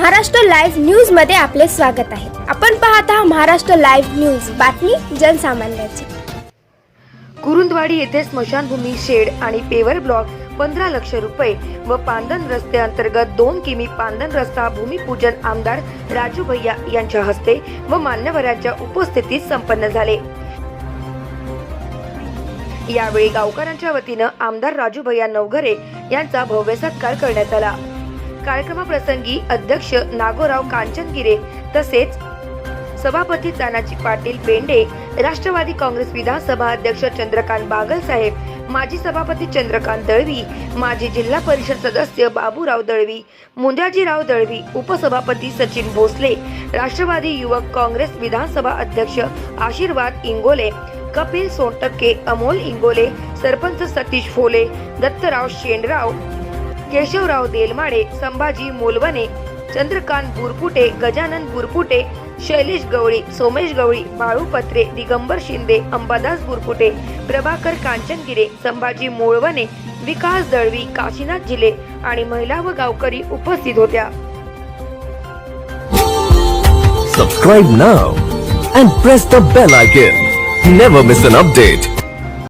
Maharashtra live न्यूजमध्ये आपले स्वागत आहे. आपण पाहत आहात महाराष्ट्र लाईव्ह न्यूज. बातमी जनसामान्याची. कुरुंदवाडी येथे स्मशानभूमी शेड आणि पेवर ब्लॉक पंधरा लक्ष रुपये व पांदन रस्ते अंतर्गत दोन किमी पांदन रस्ता भूमिपूजन आमदार राजू भैया यांच्या हस्ते व मान्यवरांच्या उपस्थितीत संपन्न झाले. यावेळी गावकऱ्यांच्या वतीनं आमदार राजू भैया नवघरे यांचा भव्य सत्कार करण्यात आला. कार्यक्रमाप्रसंगी अध्यक्ष नागोराव कांचनगिरे तसेच सभापती तानाजी पाटील बेंडे राष्ट्रवादी काँग्रेस विधानसभा अध्यक्ष चंद्रकांत बागलसाहेब माजी सभापती चंद्रकांत दळवी माजी जिल्हा परिषद सदस्य बाबूराव दळवी मुंजाजीराव दळवी उपसभापती सचिन भोसले राष्ट्रवादी युवक काँग्रेस विधानसभा अध्यक्ष आशीर्वाद इंगोले कपिल सोनटक्के अमोल इंगोले सरपंच सतीश फोले दत्तराव शेंडराव केशवराव देलमाडे संभाजी मोलवणे चंद्रकांत बुरपुटे गजानन बुरपुटे शैलेश गवळी सोमेश गवळी बाळू पत्रे दिगंबर शिंदे अंबादास बुरपुटे प्रभाकर कांचनगिरे संभाजी मोळवणे विकास दळवी काशीनाथ जिले आणि महिला व गावकरी उपस्थित होत्या. Subscribe now and press the bell icon never miss an update